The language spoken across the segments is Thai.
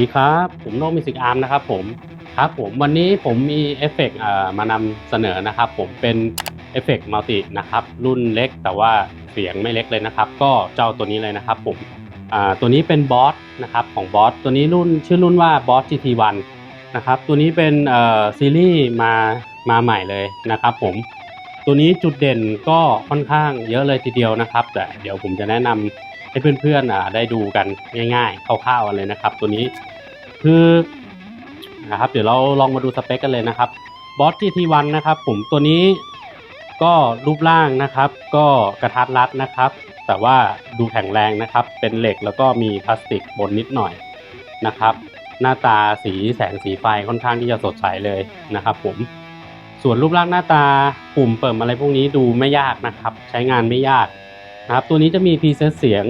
ดีครับ ผมโนมิสิกอาร์มนะครับผมครับผมวันนี้ผมมีเอฟเฟกต์มานำเสนอนะครับ ผมเป็นเอฟเฟกต์มัลตินะครับรุ่นเล็กแต่ว่าเสียงไม่เล็กเลยนะครับ ก็เจ้าตัวนี้เลยนะครับผมตัวนี้เป็นบอสนะครับของบอสตัวนี้รุ่นชื่อรุ่นว่าบอส GT1 นะครับตัวนี้เป็นซีรีส์มามาใหม่เลยนะครับผมตัวนี้จุดเด่นก็ค่อนข้างเยอะเลยทีเดียวนะครับ แต่เดี๋ยวผมจะแนะนำให้เพื่อนๆได้ดูกันง่ายๆคร่าวๆกันเลยนะครับ ตัวนี้ คือนะครับ เดี๋ยวเราลองมาดูสเปคกันเลยนะครับบอส GT1 นะครับ ผมตัวนี้ก็รูปร่างนะครับ ก็กระทัดรัดนะครับ แต่ว่าดูแข็งแรงนะครับ เป็นเหล็กแล้วก็มีพลาสติกบนนิดหน่อยนะครับ หน้าตาสีแสงสีไฟค่อนข้างที่จะสดใสเลยนะครับ ผมส่วนรูปร่างหน้าตาปุ่มเปิดอะไรพวกนี้ดูไม่ยากนะครับ ใช้งานไม่ยาก นะครับตัวนี้จะมีพรีเซตเสียง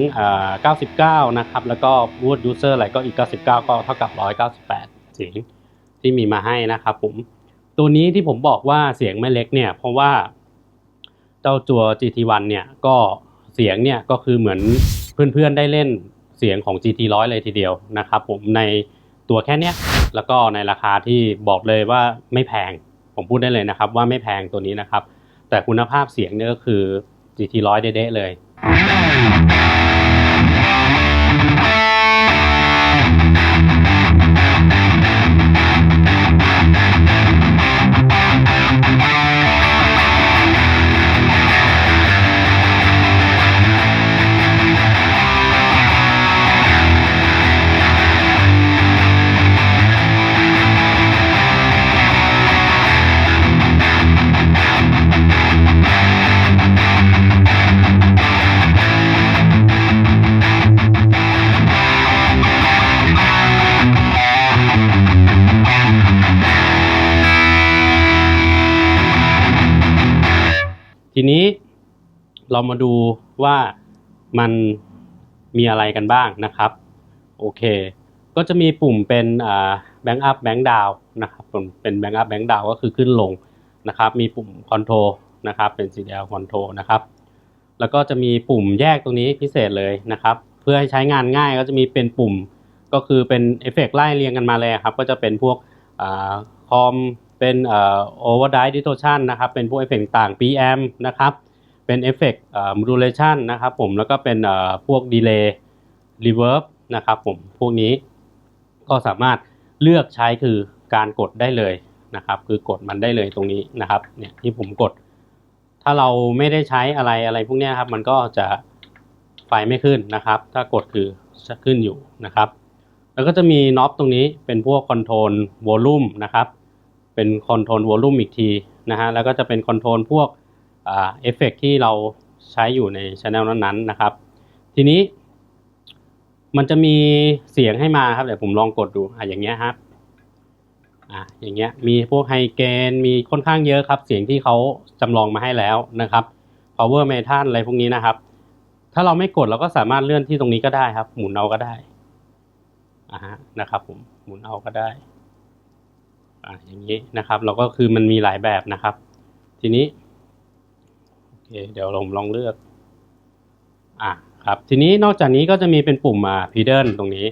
99 นะครับ แล้วก็วูดยูเซอร์อะไรก็อีก 99 ก็เท่ากับ 198 เสียงที่มีมาให้นะครับผม ตัวนี้ที่ผมบอกว่าเสียงไม่เล็กเนี่ย เพราะว่าเจ้าตัว GT1 เนี่ยก็เสียงเนี่ยก็คือเหมือนเพื่อนๆได้เล่นเสียงของ GT100 เลยทีเดียวนะครับผมในตัวแค่เนี้ยแล้วก็ในราคาที่บอกเลยว่าไม่แพง ผมพูดได้เลยนะครับว่าไม่แพงตัวนี้นะครับ แต่คุณภาพเสียงเนี่ยก็คือ GT ร้อยเด๊ะๆเลย Yeah. ทีนี้เรามาดูว่ามันมีอะไรกันบ้างนะครับ โอเค ก็จะมีปุ่มเป็นแบงค์อัพแบงค์ดาวนะครับเป็นแบงค์อัพแบงค์ดาวก็คือขึ้นลงนะครับ มีปุ่มคอนโทรนะครับเป็น CDL คอนโทรนะครับ แล้วก็จะมีปุ่มแยกตรงนี้พิเศษเลยนะครับ เพื่อให้ใช้งานง่ายก็จะมีเป็นปุ่มก็คือเป็นเอฟเฟกต์ไล่เรียงกันมาเลยครับ ก็จะเป็นพวกอคอม เป็นเอ่อ overdrive distortion นะครับเป็นพวกเอฟเฟกต์ต่าง PM นะครับเป็นเอฟเฟกต์ modulation นะครับผมแล้วก็เป็นเอ่อพวก delay reverb นะครับผมพวกนี้ก็สามารถเลือกใช้คือการกดได้เลยนะครับ คือกดมันได้เลยตรงนี้นะครับเนี่ยที่ผมกด ถ้าเราไม่ได้ใช้อะไรอะไรพวกนี้ครับมันก็จะไฟไม่ขึ้นนะครับ ถ้ากดคือจะขึ้นอยู่นะครับ แล้วก็จะมีน็อปตรงนี้เป็นพวกคอนโทรลวอลลุ่มนะครับ เป็นคอนโทรลวอลลุ่มอีกทีนะฮะแล้วก็จะเป็นคอนโทรลพวกเอฟเฟกที่เราใช้อยู่ในช anel นั้นๆนะครับ ทีนี้ มันจะมีเสียงให้มาครับเดี๋ยวผมลองกดดูอะอย่างเงี้ยครับอะอย่างเงี้ยมีพวกไฮเกนมีค่อนข้างเยอะครับ เสียงที่เขาจำลองมาให้แล้วนะครับ power metal อะไรพวกนี้นะครับ ถ้าเราไม่กดเราก็สามารถเลื่อนที่ตรงนี้ก็ได้ครับ หมุนเอาก็ได้อ่าฮะนะครับผมหมุนเอาก็ได้ อ่าอย่างนี้นะครับ เราก็คือมันมีหลายแบบนะครับ ทีนี้โอเคเดี๋ยวผมลองเลือกอะครับทีนี้นอกจากนี้ก็จะมีเป็นปุ่มอ่าพีเดิลตรงนี้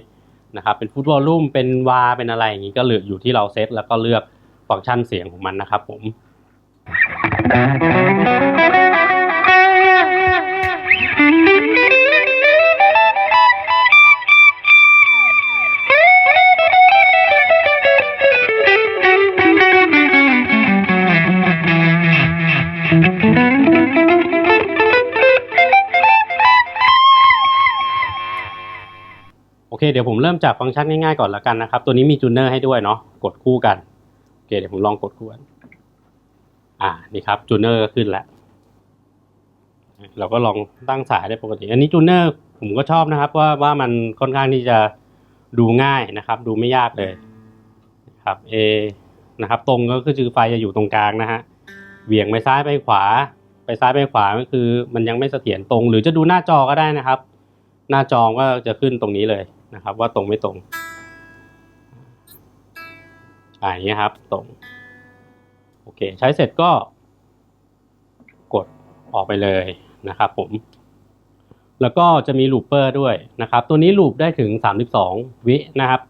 นะครับ เป็นฟุตวอลลุ่มเป็นวาเป็นอะไรอย่างนี้ก็เลือกอยู่ที่เราเซตแล้วก็เลือกฟังก์ชันเสียงของมันนะครับผม ดี๋ยวผมเริ่มจากฟังก์ชันง่ายๆก่อนละกันนะครับ ตัวนี้มีจูเนอร์ให้ด้วยเนาะกดคู่กันโอเคเดี๋ยวผมลองกดคู่กันอ่านี่ครับจูเนอร์ก็ขึ้นแล้วเราก็ลองตั้งสายได้ปกติ อันนี้จูเนอร์ผมก็ชอบนะครับว่าว่ามันค่อนข้างที่จะดูง่ายนะครับ ดูไม่ยากเลยครับ A นะครับ ตรงก็คือไฟจะอยู่ตรงกลางนะฮะเหวี่ยงไปซ้ายไปขวา ไปซ้ายไปขวาก็คือ มันยังไม่เสถียรตรง หรือจะดูหน้าจอก็ได้นะครับ หน้าจอก็จะขึ้นตรงนี้เลย นะครับ ว่าตรงไม่ตรงอ่าอย่างนี้ครับ ตรง โอเค ใช้เสร็จก็กดออกไปเลยนะครับผม แล้วก็จะมีลูปเปอร์ด้วยนะครับ ตัวนี้ลูปได้ถึง 32 วินะครับ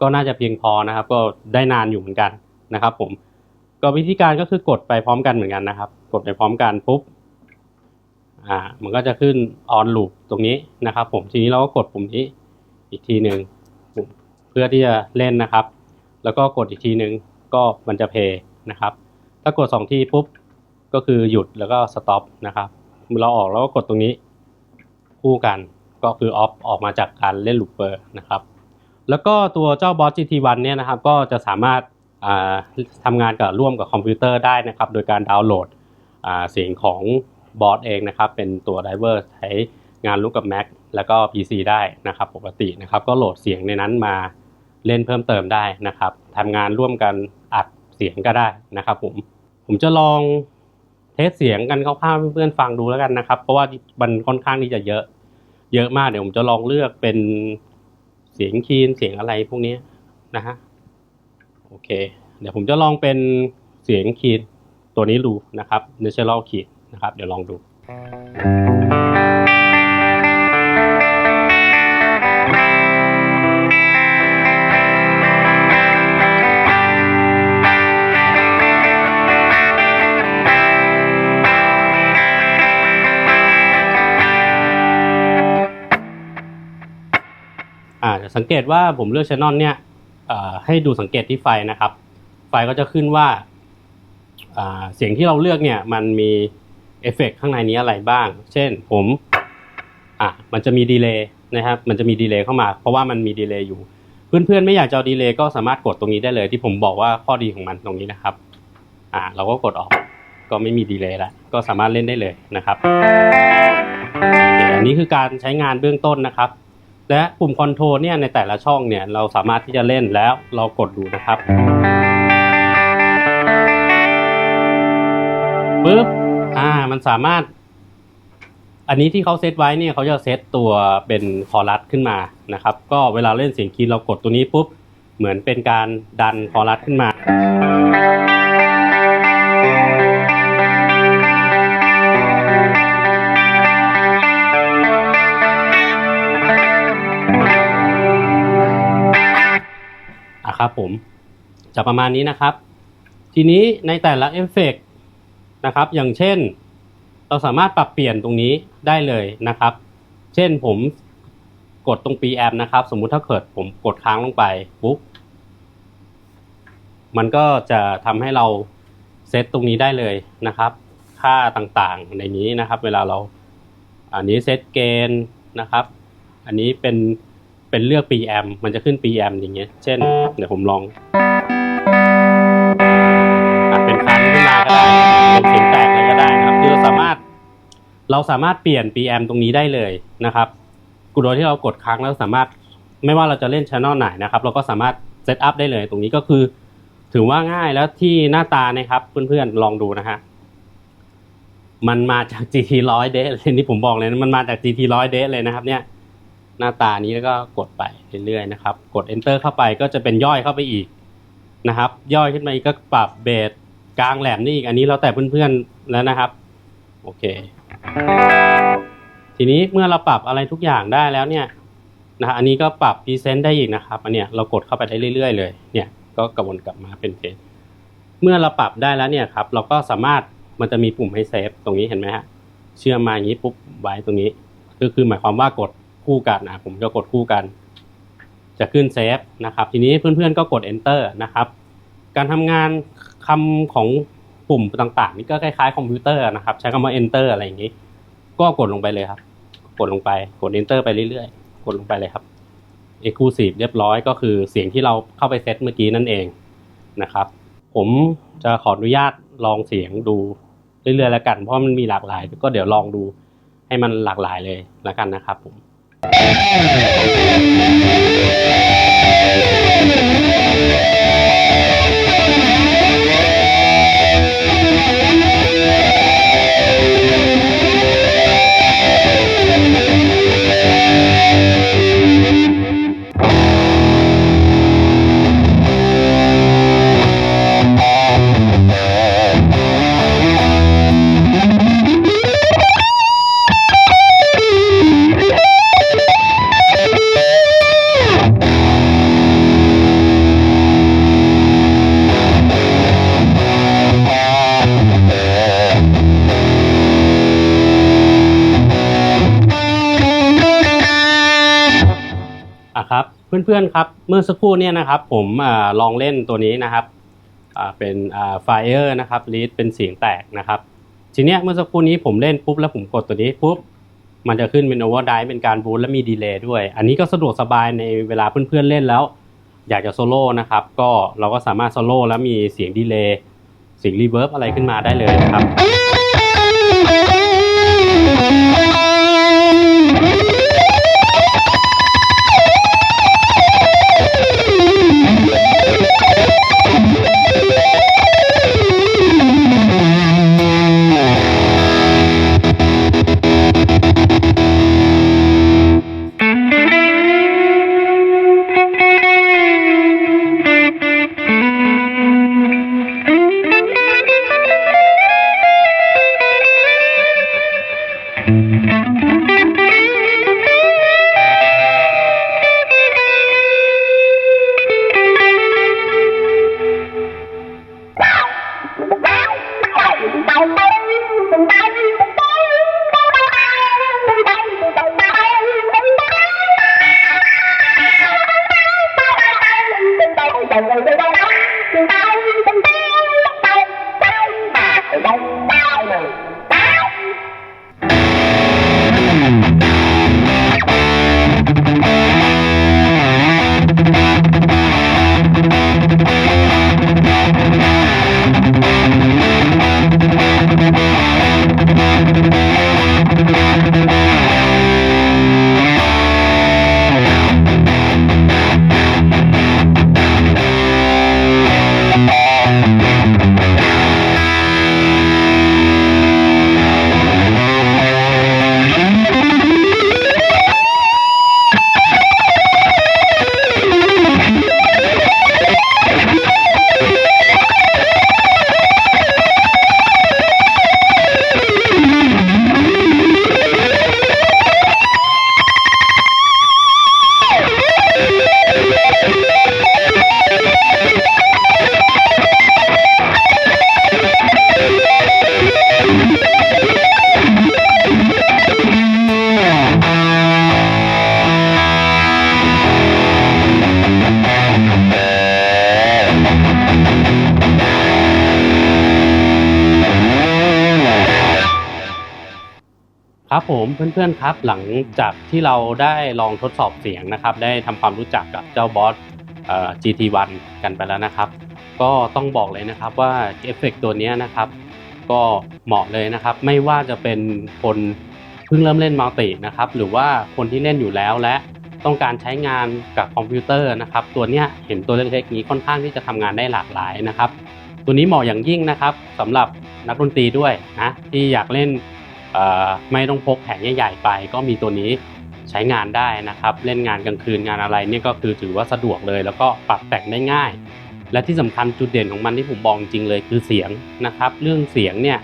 ก็น่าจะเพียงพอนะครับ ก็ได้นานอยู่เหมือนกันนะครับ ผม ก็วิธีการก็คือกดไปพร้อมกันเหมือนกันนะครับ กดไปพร้อมกันปุ๊บ อ่า มันก็จะขึ้น on loop ตรงนี้นะครับ ผม ทีนี้เราก็กดปุ่มนี้ อีกทีหนึ่งเพื่อที่จะเล่นนะครับ แล้วก็กดอีกทีหนึ่งก็มันจะเพย์นะครับ ถ้ากดสองทีปุ๊บก็คือหยุดแล้วก็ stop นะครับเราออกแล้วก็กดตรงนี้คู่กันก็คือ off ออกมาจากการเล่น looper นะครับ แล้วก็ตัวเจ้า Boss GT1 เนี่ยนะครับก็จะสามารถาทำงานกับร่วมกับคอมพิวเตอร์ได้นะครับ โดยการดาวน์โหลดเสียงของบอสเองนะครับ เป็นตัวไดเวอร์ใช้งานร่วมกับ Mac แล้วก็ PC ได้นะครับปกตินะครับก็โหลดเสียงในนั้นมาเล่นเพิ่มเติมได้นะครับทำงานร่วมกันอัดเสียงก็ได้นะครับผมผมจะลองเทสเสียงกันคร่าวๆเพื่อนๆฟังดูแล้วกันนะครับ เพราะว่ามันค่อนข้างที่จะเยอะ เยอะมากเดี๋ยวผมจะลองเลือกเป็นเสียงคีนเสียงอะไรพวกนี้นะฮะโอเค เดี๋ยวผมจะลองเป็นเสียงคีนตัวนี้ดูนะครับ natural key นะครับ เดี๋ยวลองดูอ่า สังเกตว่าผมเลือกช anel เนี่ยให้ดูสังเกตที่ไฟนะครับ ไฟก็จะขึ้นว่าเสียงที่เราเลือกเนี่ยมันมีเอฟเฟกต์ข้างในนี้อะไรบ้าง เช่นผมอะมันจะมีดีเลย์นะครับ มันจะมีดีเลย์เข้ามา เพราะว่ามันมีดีเลย์อยู่ เพื่อนๆไม่อยากจะดีเลย์ก็สามารถกดตรงนี้ได้เลย ที่ผมบอกว่าข้อดีของมันตรงนี้นะครับ อ่าเราก็กดออกก็ไม่มีดีเลย์แล้วก็สามารถเล่นได้เลยนะครับอันนี้คือการใช้งานเบื้องต้นนะครับ และปุ่มคอนโทรลเนี่ยในแต่ละช่องเนี่ยเราสามารถที่จะเล่นแล้วเรากดดูนะครับปึ๊บอ่ามันสามารถ อันนี้ที่เขาเซตไว้เนี่ยเขาจะเซตตัวเป็นคอรัสขึ้นมานะครับ ก็เวลาเล่นเสียงคีย์เรากดตัวนี้ปุ๊บเหมือนเป็นการดันคอรัสขึ้นมา อะครับผมจะประมาณนี้นะครับ ทีนี้ในแต่ละเอฟเฟกต์นะครับ อย่างเช่น เราสามารถปรับเปลี่ยนตรงนี้ได้เลยนะครับ เช่นผมกดตรง preamp นะครับ สมมุติถ้าเกิดผมกดค้างลงไปปุ๊บมันก็จะทำให้เราเซตตรงนี้ได้เลยนะครับ ค่าต่างๆในนี้นะครับ เวลาเราอันนี้เซตเกณฑ์นะครับ อันนี้เป็น เป็นเลือก PM มันจะขึ้น PM อย่างเงี้ย เช่น เดี๋ยวผมลองอเป็นคันขึ้นมาก็ได้เป็นเสียงแตกเลยก็ได้นะครับ คือเราสามารถ เราสามารถเปลี่ยน PM ตรงนี้ได้เลยนะครับกูโดยที่เรากดค้างแล้วสามารถ ไม่ว่าเราจะเล่นช anel ไหนนะครับ เราก็สามารถเซตอัพได้เลย ตรงนี้ก็คือ ถือว่าง่ายแล้วที่หน้าตานะครับเพื่อนๆลองดูนะฮะมันมาจาก GT 100เดเลยนี่ผมบอกเลยนะมันมาจาก GT 100เดเลยนะครับ เนี่ย หน้าตานี้แล้วก็กดไปเรื่อยๆนะครับ กด enter เข้าไปก็จะเป็นย่อยเข้าไปอีกนะครับ ย่อยขึ้นมาอีกก็ปรับเบสกลางแหลมนี่อีกอันนี้แล้วแต่เพื่อนๆแล้วนะครับ โอเค ทีนี้เมื่อเราปรับอะไรทุกอย่างได้แล้วเนี่ยนะฮะอันนี้ก็ปรับพรีเซนต์ได้อีกนะครับอันเนี้ยเรากดเข้าไปได้เรื่อย ๆ เลย เนี่ยก็กระวนกลับมาเป็นเพจเมื่อเราปรับได้แล้วเนี่ยครับ เราก็สามารถมันจะมีปุ่มให้เซฟตรงนี้เห็นไหมฮะเชื่อมมาอย่างนี้ปุ๊บไว้ตรงนี้ ก็คือหมายความว่ากด คู่กันนะผมจะกดคู่กัน จะขึ้นเซฟนะครับ ทีนี้เพื่อนๆก็กด enter นะครับ การทำงานคำของปุ่มต่างๆ นี่ก็คล้ายๆคอมพิวเตอร์นะครับ ใช้คำว่า enter อะไรอย่างนี้ ก็กดลงไปเลยครับ กดลงไปกด enter ไปเรื่อยๆ กดลงไปเลยครับ exclusive เรียบร้อยก็คือเสียงที่เราเข้าไปเซตเมื่อกี้นั่นเองนะครับ ผมจะขออนุญาตลองเสียงดูเรื่อยๆแล้วกัน เพราะมันมีหลากหลาย ก็เดี๋ยวลองดูให้มันหลากหลายเลยแล้วกันนะครับผม Thank ครับ เมื่อสักครู่เนี่ยนะครับผมอลองเล่นตัวนี้นะครับเป็นอ่า Fire นะครับลีดเป็นเสียงแตกนะครับ ทีเนี้ยเมื่อสักครู่นี้ผมเล่นปุ๊บแล้วผมกดตัวนี้ปุ๊บมันจะขึ้นเป็น overdrive เป็นการบูทและมีดีเลย์ด้วย อันนี้ก็สะดวกสบายในเวลาเพื่อนๆเล่นแล้ว อยากจะโซโล่นะครับก็เราก็สามารถโซโล่แล้วมีเสียงดีเลย์เสียงรีเวิร์บอะไรขึ้นมาได้เลยนะครับ ครับผมเพื่อนๆครับหลังจากที่เราได้ลองทดสอบเสียงนะครับ ได้ทำความรู้จักกับเจ้าบอส GT1 กันไปแล้วนะครับ ก็ต้องบอกเลยนะครับว่าเอฟเฟกต์ตัวนี้นะครับ ก็เหมาะเลยนะครับ ไม่ว่าจะเป็นคนเพิ่งเริ่มเล่นมัลตินะครับ หรือว่าคนที่เล่นอยู่แล้วและต้องการใช้งานกับคอมพิวเตอร์นะครับ ตัวเนี้ยเห็นตัวเล็กๆนี้ค่อนข้างที่จะทำงานได้หลากหลายนะครับ ตัวนี้เหมาะอย่างยิ่งนะครับสำหรับนักดนตรีด้วยนะที่อยากเล่น ไม่ต้องพกแผงใหญ่ๆไป ก็มีตัวนี้ใช้งานได้นะครับ เล่นงานกลางคืนงานอะไรเนี่ยก็คือถือว่าสะดวกเลย แล้วก็ปรับแต่งได้ง่าย และที่สำคัญจุดเด่นของมันที่ผมบอกจริงเลยคือเสียงนะครับ เรื่องเสียงเนี่ย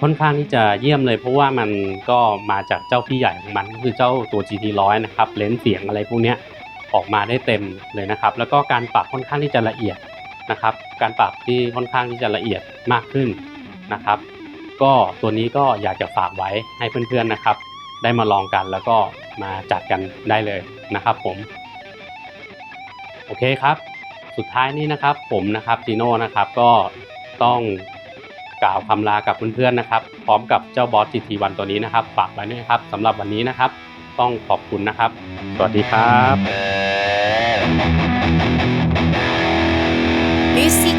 ค่อนข้างที่จะเยี่ยมเลย เพราะว่ามันก็มาจากเจ้าพี่ใหญ่ของมันก็คือเจ้าตัว GT 100นะครับเลนส์เสียงอะไรพวกนี้ออกมาได้เต็มเลยนะครับ แล้วก็การปรับค่อนข้างที่จะละเอียดนะครับ การปรับที่ค่อนข้างที่จะละเอียดมากขึ้นนะครับ ก็ตัวนี้ก็อยากจะฝากไว้ให้เพื่อนๆนะครับ ได้มาลองกันแล้วก็มาจัดกันได้เลยนะครับผม โอเคครับ สุดท้ายนี้นะครับผมนะครับจีโน่นะครับก็ต้องกล่าวคำลากับเพื่อนๆนะครับ พร้อมกับเจ้าบอส GT1 ตัวนี้นะครับ ฝากไว้ด้วยนะครับสำหรับวันนี้นะครับ ต้องขอบคุณนะครับ สวัสดีครับ Music